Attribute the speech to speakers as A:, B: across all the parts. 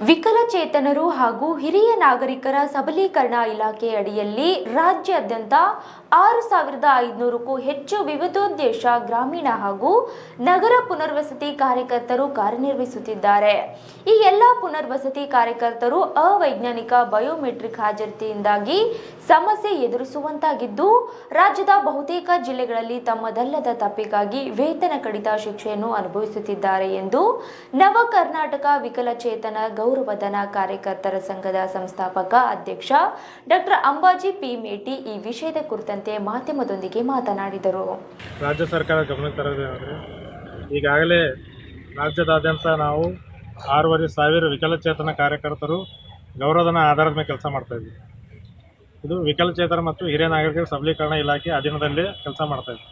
A: ವಿಕಲಚೇತನರು ಹಾಗೂ ಹಿರಿಯ ನಾಗರಿಕರ ಸಬಲೀಕರಣ ಇಲಾಖೆ ಅಡಿಯಲ್ಲಿ ರಾಜ್ಯಾದ್ಯಂತ ಆರು ಸಾವಿರದ ಐದುನೂರಕ್ಕೂ ಹೆಚ್ಚು ವಿವಿಧೋದ್ದೇಶ ಗ್ರಾಮೀಣ ಹಾಗೂ ನಗರ ಪುನರ್ವಸತಿ ಕಾರ್ಯಕರ್ತರು ಕಾರ್ಯನಿರ್ವಹಿಸುತ್ತಿದ್ದಾರೆ. ಈ ಎಲ್ಲ ಪುನರ್ವಸತಿ ಕಾರ್ಯಕರ್ತರು ಅವೈಜ್ಞಾನಿಕ ಬಯೋಮೆಟ್ರಿಕ್ ಹಾಜರಾತಿಯಿಂದಾಗಿ ಸಮಸ್ಯೆ ಎದುರಿಸುವಂತಾಗಿದ್ದು, ರಾಜ್ಯದ ಬಹುತೇಕ ಜಿಲ್ಲೆಗಳಲ್ಲಿ ತಮ್ಮದಲ್ಲದ ತಪ್ಪಿಗಾಗಿ ವೇತನ ಕಡಿತ ಶಿಕ್ಷೆಯನ್ನು ಅನುಭವಿಸುತ್ತಿದ್ದಾರೆ ಎಂದು ನವ ಕರ್ನಾಟಕ ವಿಕಲಚೇತನ ಗೌರವಧನ ಕಾರ್ಯಕರ್ತರ ಸಂಘದ ಸಂಸ್ಥಾಪಕ ಅಧ್ಯಕ್ಷ ಡಾಕ್ಟರ್ ಅಂಬಾಜಿ ಪಿ ಮೇಟಿ ಈ ವಿಷಯದ ಕುರಿತಂತೆ ಮಾಧ್ಯಮದೊಂದಿಗೆ ಮಾತನಾಡಿದರು.
B: ರಾಜ್ಯ ಸರ್ಕಾರ ಗಮನಕ್ಕೆ ತರಬೇಕಾದ್ರೆ ಈಗಾಗಲೇ ರಾಜ್ಯದಾದ್ಯಂತ ನಾವು ಆರೂವರೆ ಸಾವಿರ ವಿಕಲಚೇತನ ಕಾರ್ಯಕರ್ತರು ಗೌರವಧನ ಆಧಾರದ ಮೇಲೆ ಕೆಲಸ ಮಾಡ್ತಾಯಿದ್ವಿ ಇದು ವಿಕಲಚೇತನ ಮತ್ತು ಹಿರಿಯ ನಾಗರಿಕರ ಸಬಲೀಕರಣ ಇಲಾಖೆ ಅಧೀನದಲ್ಲಿ ಕೆಲಸ ಮಾಡ್ತಾಯಿದ್ವಿ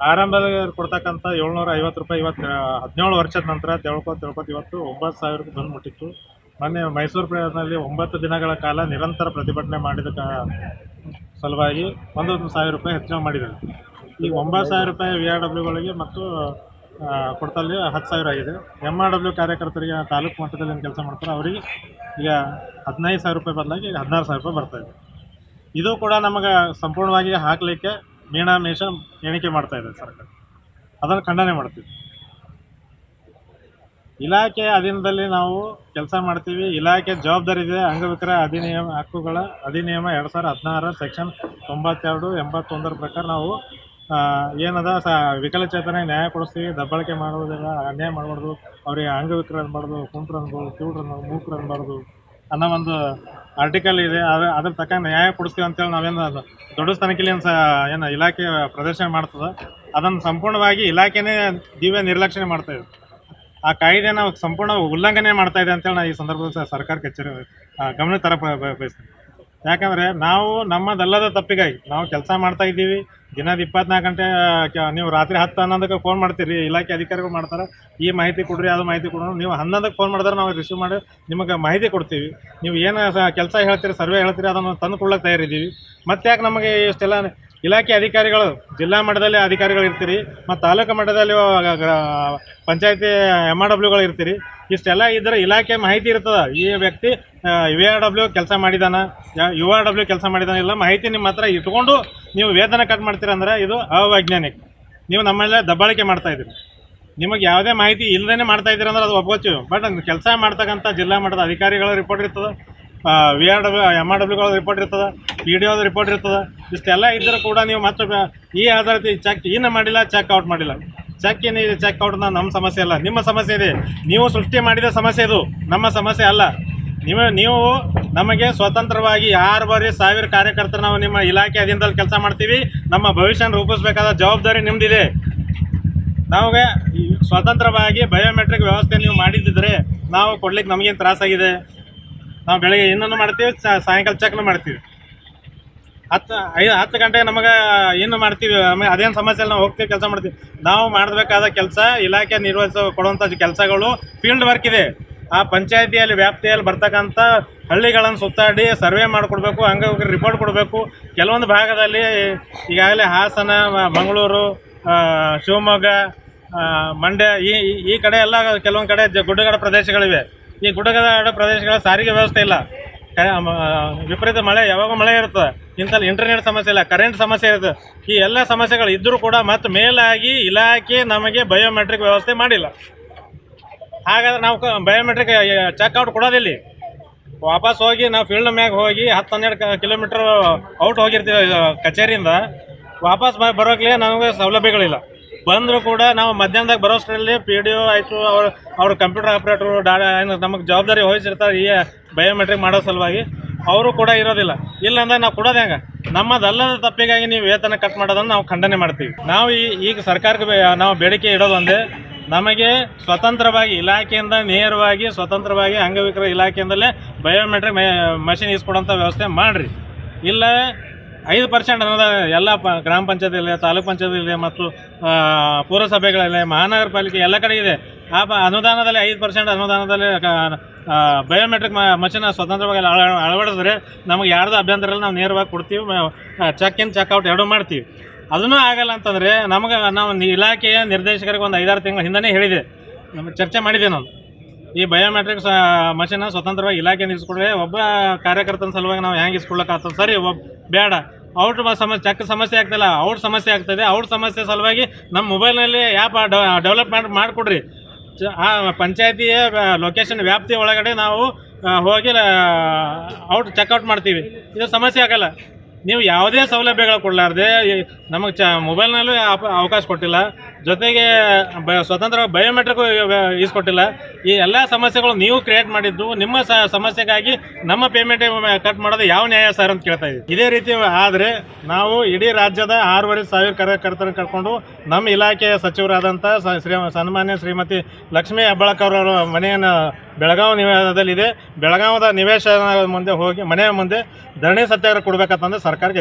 B: ಆರಂಭದಲ್ಲಿ ಕೊಡ್ತಕ್ಕಂಥ ಏಳ್ನೂರ ಐವತ್ತು ರೂಪಾಯಿ ಇವತ್ತು ಹದಿನೇಳು ವರ್ಷದ ನಂತರ ತಿಳ್ಕೊತ ತಿಳ್ಕೊತ ಇವತ್ತು ಒಂಬತ್ತು ಸಾವಿರಕ್ಕೆ ಬಂದು ಮುಟ್ಟಿತ್ತು ಮೊನ್ನೆ ಮೈಸೂರು ಪ್ರದೇಶದಲ್ಲಿ ಒಂಬತ್ತು ದಿನಗಳ ಕಾಲ ನಿರಂತರ ಪ್ರತಿಭಟನೆ ಮಾಡಿದ ಸಲುವಾಗಿ ಒಂದೊಂದು ಸಾವಿರ ರೂಪಾಯಿ ಹೆಚ್ಚಳ ಮಾಡಿದ್ದಾರೆ. ಈಗ ಒಂಬತ್ತು ಸಾವಿರ ರೂಪಾಯಿ ವಿ ಆರ್ ಡಬ್ಲ್ಯೂಗಳಿಗೆ ಮತ್ತು ಕೊಡ್ತಲ್ಲಿ ಹತ್ತು ಸಾವಿರ ಆಗಿದೆ. ಎಂ ಆರ್ ಡಬ್ಲ್ಯೂ ಕಾರ್ಯಕರ್ತರಿಗೆ ತಾಲೂಕು ಮಟ್ಟದಲ್ಲಿ ಏನು ಕೆಲಸ ಮಾಡ್ತಾರೆ ಅವರಿಗೆ ಈಗ ಹದಿನೈದು ಸಾವಿರ ರೂಪಾಯಿ ಬದಲಾಗಿ ಈಗ ಹದಿನಾರು ಸಾವಿರ ರೂಪಾಯಿ ಬರ್ತಾಯಿದೆ ಇದು. ಕೂಡ ನಮಗೆ ಸಂಪೂರ್ಣವಾಗಿ ಹಾಕಲಿಕ್ಕೆ ಮೀನಾಮೇಷ ಎಣಿಕೆ ಮಾಡ್ತಾ ಇದೆ ಸರ್ಕಾರ. ಅದನ್ನು ಖಂಡನೆ ಮಾಡ್ತೀವಿ. ಇಲಾಖೆ ಅಧೀನದಲ್ಲಿ ನಾವು ಕೆಲಸ ಮಾಡ್ತೀವಿ. ಇಲಾಖೆ ಜವಾಬ್ದಾರಿ ಇದೆ ಅಂಗವಿಕರ ಅಧಿನಿಯಮ, ಹಕ್ಕುಗಳ ಅಧಿನಿಯಮ ಎರಡು ಸಾವಿರದ ಹದಿನಾರರ ಸೆಕ್ಷನ್ ತೊಂಬತ್ತೆರಡು ಎಂಬತ್ತೊಂದರ ಪ್ರಕಾರ ನಾವು ಏನದ ಸ, ವಿಕಲಚೇತನ ನ್ಯಾಯ ಕೊಡಿಸ್ತೀವಿ. ದಬ್ಬಳಿಕೆ ಮಾಡುವುದಿಲ್ಲ, ಅನ್ಯಾಯ ಮಾಡಬಾರ್ದು. ಅವರಿಗೆ ಅಂಗವಿಕರ ಅನ್ಬಾರ್ದು, ಕುಂಟ್ರು ಅನ್ಬೋದು ಕಿವ್ರು ಅನ್ಬೋದು ಮೂಕ್ರು ಅನ್ಬಾರ್ದು ಅನ್ನೋ ಒಂದು ಆರ್ಟಿಕಲ್ ಇದೆ. ಅದು, ಅದ್ರ ತಕ್ಕಂಗೆ ನ್ಯಾಯ ಕೊಡಿಸ್ತೀವಿ ಅಂತೇಳಿ ನಾವೇನು ದೊಡ್ಡ ಸ್ಥಾನಕ್ಕೆ ಏನು ಸಹ ಏನು ಇಲಾಖೆ ಪ್ರದರ್ಶನ ಮಾಡ್ತದೆ. ಅದನ್ನು ಸಂಪೂರ್ಣವಾಗಿ ಇಲಾಖೆನೇ ದಿವ್ಯ ನಿರ್ಲಕ್ಷಣೆ ಮಾಡ್ತಾ ಇದೆ. ಆ ಕಾಯ್ದೆನ ಸಂಪೂರ್ಣ ಉಲ್ಲಂಘನೆ ಮಾಡ್ತಾ ಇದೆ ಅಂತೇಳಿ ನಾನು ಈ ಸಂದರ್ಭದಲ್ಲಿ ಸರ್ಕಾರಕ್ಕೆ ಎಚ್ಚರಿ ಗಮನ ತರ ಬಯಸ್ತೀನಿ. ಯಾಕಂದರೆ ನಾವು ನಮ್ಮದಲ್ಲದ ತಪ್ಪಿಗಾಗಿ ನಾವು ಕೆಲಸ ಮಾಡ್ತಾ ಇದ್ದೀವಿ. ದಿನದ ಇಪ್ಪತ್ನಾಲ್ಕು ಗಂಟೆ ನೀವು ರಾತ್ರಿ ಹತ್ತು ಹನ್ನೊಂದಕ್ಕೆ ಫೋನ್ ಮಾಡ್ತೀರಿ. ಇಲಾಖೆ ಅಧಿಕಾರಿಗಳು ಮಾಡ್ತಾರೆ. ಈ ಮಾಹಿತಿ ಕೊಡ್ರಿ, ಅದು ಮಾಹಿತಿ ಕೊಡೋಣ ನೀವು ಹನ್ನೊಂದಕ್ಕೆ ಫೋನ್ ಮಾಡಿದ್ರೆ ನಾವು ರಿಸೀವ್ ಮಾಡಿ ನಿಮಗೆ ಮಾಹಿತಿ ಕೊಡ್ತೀವಿ. ನೀವು ಏನು ಕೆಲಸ ಹೇಳ್ತೀರಿ ಸರ್ವೆ ಹೇಳ್ತೀರಿ, ಅದನ್ನು ತಂದು ತಯಾರಿದ್ದೀವಿ. ಮತ್ತೆ ಯಾಕೆ ನಮಗೆ ಇಷ್ಟೆಲ್ಲ ಇಲಾಖೆ ಅಧಿಕಾರಿಗಳು, ಜಿಲ್ಲಾ ಮಟ್ಟದಲ್ಲಿ ಅಧಿಕಾರಿಗಳು ಇರ್ತೀರಿ, ಮತ್ತು ತಾಲೂಕು ಮಟ್ಟದಲ್ಲಿ ಪಂಚಾಯತಿ ಎಂ ಆರ್ ಡಬ್ಲ್ಯೂಗಳು ಇರ್ತೀರಿ. ಇಷ್ಟೆಲ್ಲ ಇದ್ರೆ ಇಲಾಖೆ ಮಾಹಿತಿ ಇರ್ತದೆ. ಈ ವ್ಯಕ್ತಿ ಯು ಆರ್ ಡಬ್ಲ್ಯೂ ಕೆಲಸ ಮಾಡಿದಾನ, ಯು ಆರ್ ಡಬ್ಲ್ಯೂ ಕೆಲಸ ಮಾಡಿದಾನ ಇಲ್ಲ, ಮಾಹಿತಿ ನಿಮ್ಮ ಹತ್ರ ಇಟ್ಕೊಂಡು ನೀವು ವೇತನ ಕಟ್ ಮಾಡ್ತೀರಂದ್ರೆ ಇದು ಅವೈಜ್ಞಾನಿಕ. ನೀವು ನಮ್ಮೆಲ್ಲ ದಬ್ಬಾಳಿಕೆ ಮಾಡ್ತಾ ಇದ್ದೀರಿ. ನಿಮಗೆ ಯಾವುದೇ ಮಾಹಿತಿ ಇಲ್ಲದೇ ಮಾಡ್ತಾ ಇದ್ದೀರಂದ್ರೆ ಅದು ಒಪ್ಕೋತೀವಿ. ಬಟ್ ಕೆಲಸ ಮಾಡ್ತಕ್ಕಂಥ ಜಿಲ್ಲಾ ಮಟ್ಟದ ಅಧಿಕಾರಿಗಳ ರಿಪೋರ್ಟ್ ಇರ್ತದೆ. V R W M R ಡಬ್ಲ್ಯೂಗಳ report ಇರ್ತದೆ ಪಿ ಡಿ ರಿಪೋರ್ಟ್ ಇರ್ತದೆ, ಇಷ್ಟೆಲ್ಲ ಇದ್ದರೂ ಕೂಡ ನೀವು ಮತ್ತೆ ಈ ಆಧಾರಿತ ಚೆಕ್ ಏನು ಮಾಡಿಲ್ಲ ಚೆಕ್ ಔಟ್ ಮಾಡಿಲ್ಲ. ಚೆಕ್ ಏನಿದೆ ಚೆಕ್ ಔಟ್ ನಮ್ಮ ಸಮಸ್ಯೆ ಅಲ್ಲ, ನಿಮ್ಮ ಸಮಸ್ಯೆ ಇದೆ. ನೀವು ಸೃಷ್ಟಿ ಮಾಡಿದ ಸಮಸ್ಯೆ ಇದು, ನಮ್ಮ ಸಮಸ್ಯೆ ಅಲ್ಲ. ನೀವು ನೀವು ನಮಗೆ ಸ್ವತಂತ್ರವಾಗಿ ಆರೂವರೆ ಸಾವಿರ ಕಾರ್ಯಕರ್ತರು ನಾವು ನಿಮ್ಮ ಇಲಾಖೆ ಅಧೀನದಲ್ಲಿ ಕೆಲಸ ಮಾಡ್ತೀವಿ, ನಮ್ಮ ಭವಿಷ್ಯನ ರೂಪಿಸಬೇಕಾದ ಜವಾಬ್ದಾರಿ ನಿಮ್ಮದಿದೆ ನಮಗೆ ಸ್ವತಂತ್ರವಾಗಿ ಬಯೋಮೆಟ್ರಿಕ್ ವ್ಯವಸ್ಥೆ ನೀವು ಮಾಡಿದ್ದಿದ್ರೆ, ನಾವು ಕೊಡ್ಲಿಕ್ಕೆ ನಮಗೇನು ತ್ರಾಸಾಗಿದೆ? ನಾವು ಬೆಳಗ್ಗೆ ಇನ್ನೂ ಮಾಡ್ತೀವಿ ಸಾಯಂಕಾಲ ಚೆಕ್ನು ಮಾಡ್ತೀವಿ. ಹತ್ತು ಐದು, ಹತ್ತು ಗಂಟೆಗೆ ನಮಗೆ ಏನು ಮಾಡ್ತೀವಿ ನಮಗೆ ಅದೇನು ಸಮಸ್ಯೆ ನಾವು ಹೋಗ್ತೀವಿ, ಕೆಲಸ ಮಾಡ್ತೀವಿ. ನಾವು ಮಾಡಬೇಕಾದ ಕೆಲಸ, ಇಲಾಖೆ ನಿರ್ವಹಿಸೋ ಕೊಡುವಂಥ ಕೆಲಸಗಳು ಫೀಲ್ಡ್ ವರ್ಕ್ ಇದೆ. ಆ ಪಂಚಾಯತಿಯಲ್ಲಿ, ವ್ಯಾಪ್ತಿಯಲ್ಲಿ ಬರ್ತಕ್ಕಂಥ ಹಳ್ಳಿಗಳನ್ನು ಸುತ್ತಾಡಿ ಸರ್ವೆ ಮಾಡಿಕೊಡ್ಬೇಕು, ಹಂಗೆ ರಿಪೋರ್ಟ್ ಕೊಡಬೇಕು. ಕೆಲವೊಂದು ಭಾಗದಲ್ಲಿ ಈಗಾಗಲೇ ಹಾಸನ, ಮಂಗಳೂರು ಶಿವಮೊಗ್ಗ ಮಂಡ್ಯ, ಈ, ಈ- ಕಡೆ ಎಲ್ಲ ಕೆಲವೊಂದು ಕಡೆ ಗುಡ್ಡಗಾಡ ಪ್ರದೇಶಗಳಿವೆ. ಈ ಗುಡ್ಡಗಾಡ ಪ್ರದೇಶಗಳ ಸಾರಿಗೆ ವ್ಯವಸ್ಥೆ ಇಲ್ಲ. ವಿಪರೀತ ಮಳೆ, ಯಾವಾಗ ಮಳೆ ಇರುತ್ತೆ. ಇಂಥಲ್ಲಿ ಇಂಟರ್ನೆಟ್ ಸಮಸ್ಯೆ ಇಲ್ಲ ಕರೆಂಟ್ ಸಮಸ್ಯೆ ಇರ್ತದೆ ಈ ಎಲ್ಲ ಸಮಸ್ಯೆಗಳು ಇದ್ದರೂ ಕೂಡ ಮತ್ತೆ ಮೇಲಾಗಿ ಇಲಾಖೆ ನಮಗೆ ಬಯೋಮೆಟ್ರಿಕ್ ವ್ಯವಸ್ಥೆ ಮಾಡಿಲ್ಲ. ಹಾಗಾದ್ರೆ ನಾವು ಬಯೋಮೆಟ್ರಿಕ್ ಚೆಕ್ಔಟ್ ಕೊಡೋದಿಲ್ಲ ವಾಪಸ್ ಹೋಗಿ ನಾವು ಫೀಲ್ಡ್ ಮ್ಯಾಗ ಹೋಗಿ ಹತ್ತು ಹನ್ನೆರಡು ಕಿಲೋಮೀಟ್ರ್ ಔಟ್ ಹೋಗಿರ್ತೀವಿ ಕಚೇರಿಯಿಂದ. ವಾಪಸ್ ಬರೋಕ್ಲೇ ನಮಗೆ ಸೌಲಭ್ಯಗಳಿಲ್ಲ. ಬಂದರೂ ಕೂಡ ನಾವು ಮಧ್ಯಾಹ್ನದಾಗ ಬರೋಷ್ಟರಲ್ಲಿ ಪಿ ಡಿ ಒ ಆಯಿತು, ಅವ್ರ ಅವ್ರ ಕಂಪ್ಯೂಟರ್ ಆಪ್ರೇಟರು ಡಾ ಏನು ನಮಗೆ ಜವಾಬ್ದಾರಿ ವಹಿಸಿರ್ತಾರೆ ಈ ಬಯೋಮೆಟ್ರಿಕ್ ಮಾಡೋ ಸಲುವಾಗಿ. ಅವರು ಕೂಡ ಇರೋದಿಲ್ಲ. ಇಲ್ಲ ಅಂದ್ರೆ ನಾವು ಕೊಡೋದು ಹೆಂಗೆ. ನಮ್ಮದಲ್ಲದ ತಪ್ಪಿಗಾಗಿ ನೀವು ವೇತನ ಕಟ್ ಮಾಡೋದನ್ನು ನಾವು ಖಂಡನೆ ಮಾಡ್ತೀವಿ. ನಾವು ಈ ಈಗ ಸರ್ಕಾರಕ್ಕೆ ನಾವು ಬೇಡಿಕೆ ಇಡೋದೊಂದೇ ನಮಗೆ ಸ್ವತಂತ್ರವಾಗಿ ಇಲಾಖೆಯಿಂದ ನೇರವಾಗಿ ಸ್ವತಂತ್ರವಾಗಿ ಅಂಗವಿಕಲ ಇಲಾಖೆಯಿಂದಲೇ ಬಯೋಮೆಟ್ರಿಕ್ ಮಷಿನ್ ಇಸ್ಕೊಡೋಂಥ ವ್ಯವಸ್ಥೆ ಮಾಡಿರಿ. ಇಲ್ಲ ಐದು ಪರ್ಸೆಂಟ್ ಅನುದಾನ ಎಲ್ಲ ಪ ಗ್ರಾಮ ಪಂಚಾಯತಿಯಲ್ಲಿ, ತಾಲೂಕು ಪಂಚಾಯತಿಯಲ್ಲಿ ಮತ್ತು ಪುರಸಭೆಗಳಲ್ಲಿ ಮಹಾನಗರ ಪಾಲಿಕೆ ಎಲ್ಲ ಕಡೆ ಇದೆ. ಆ ಪ ಅನುದಾನದಲ್ಲಿ ಐದು ಪರ್ಸೆಂಟ್ ಅನುದಾನದಲ್ಲಿ ಬಯೋಮೆಟ್ರಿಕ್ ಮಷಿನ್ ಸ್ವತಂತ್ರವಾಗಿ ಅಳ- ಅಳವಡಿಸಿದ್ರೆ ನಮಗೆ ಯಾರ್ದು ಅಭ್ಯಂತರ ಇಲ್ಲ, ನಾವು ನೇರವಾಗಿ ಕೊಡ್ತೀವಿ ಚೆಕ್ ಇನ್ ಚೆಕ್ಔಟ್ ಎರಡೂ ಮಾಡ್ತೀವಿ. ಅದನ್ನೂ ಆಗಲ್ಲ ಅಂತಂದರೆ ನಮಗೆ ನಾವು ಇಲಾಖೆಯ ನಿರ್ದೇಶಕರಿಗೆ ಒಂದು ಐದಾರು ತಿಂಗಳ ಹಿಂದನೇ ಹೇಳಿದೆ. ನಮಗೆ ಚರ್ಚೆ ಮಾಡಿದೆ ನಾನು. ಈ ಬಯೋಮೆಟ್ರಿಕ್ಸ್ ಮಷಿನ್ ಸ್ವತಂತ್ರವಾಗಿ ಇಲಾಖೆಯಿಂದ ನಿಲ್ಲಿಸ್ಕೊಂಡ್ರೆ ಒಬ್ಬ ಕಾರ್ಯಕರ್ತನ ಸಲುವಾಗಿ ನಾವು ಹೆಂಗೆ ಇಸ್ಕೊಳಕ್ಕಾಗ್ತದೆ ಸರಿ ಒಬ್ಬ ಬೇಡ. ಔಟ್ ಸಮಸ್ಯೆ ಚೆಕ್ ಸಮಸ್ಯೆ ಆಗ್ತಿಲ್ಲ. ಔಟ್ ಸಮಸ್ಯೆ ಆಗ್ತದೆ. ಔಟ್ ಸಮಸ್ಯೆ ಸಲುವಾಗಿ ನಮ್ಮ ಮೊಬೈಲ್ನಲ್ಲಿ ಆ್ಯಪ್ ಡೆವಲಪ್ಮೆಂಟ್ ಮಾಡಿಕೊಡ್ರಿ. ಆ, ಪಂಚಾಯತಿಯ ಲೊಕೇಶನ್ ವ್ಯಾಪ್ತಿ ಒಳಗಡೆ ನಾವು ಹೋಗಿ ಔಟ್ ಚೆಕ್ಔಟ್ ಮಾಡ್ತೀವಿ. ಇದು ಸಮಸ್ಯೆ ಆಗಲ್ಲ. ನೀವು ಯಾವುದೇ ಸೌಲಭ್ಯಗಳು ಕೊಡಲಾರ್ದೆ ನಮಗೆ ಚ, ಮೊಬೈಲ್ನಲ್ಲೂ ಅವಕಾಶ ಕೊಟ್ಟಿಲ್ಲ. ಜೊತೆಗೆ ಬ, ಸ್ವತಂತ್ರ ಬಯೋಮೆಟ್ರಿಕ್ ಈಸ್ಕೊಟ್ಟಿಲ್ಲ. ಈ ಎಲ್ಲ ಸಮಸ್ಯೆಗಳು ನೀವು ಕ್ರಿಯೇಟ್ ಮಾಡಿದ್ದು ನಿಮ್ಮ ಸಮಸ್ಯೆಗಾಗಿ ನಮ್ಮ ಪೇಮೆಂಟ್ ಕಟ್ ಮಾಡೋದು ಯಾವ ನ್ಯಾಯ ಸರ್ ಅಂತ ಕೇಳ್ತಾ ಇದ್ದೀವಿ ಇದೇ ರೀತಿ ಆದರೆ ನಾವು ಇಡೀ ರಾಜ್ಯದ ಆರೂವರೆ ಸಾವಿರ ಕಾರ್ಯಕರ್ತರನ್ನು ಕರ್ಕೊಂಡು ನಮ್ಮ ಇಲಾಖೆಯ ಸಚಿವರಾದಂಥ ಶ್ರೀ, ಸನ್ಮಾನ್ಯ ಶ್ರೀಮತಿ ಲಕ್ಷ್ಮೀ ಹೆಬ್ಬಳಕರ್ ಅವರ ಮನೆಯನ್ನು ಬೆಳಗಾವಿ ನಿವೇಶನದಲ್ಲಿದೆ ಬೆಳಗಾವದ ನಿವೇಶನ ಮುಂದೆ ಹೋಗಿ, ಮನೆಯ ಮುಂದೆ ಧರಣಿ ಸತ್ಯಾಗ್ರಹ ಕೊಡಬೇಕಂತಂದ್ರೆ ಸರ್ಕಾರಕ್ಕೆ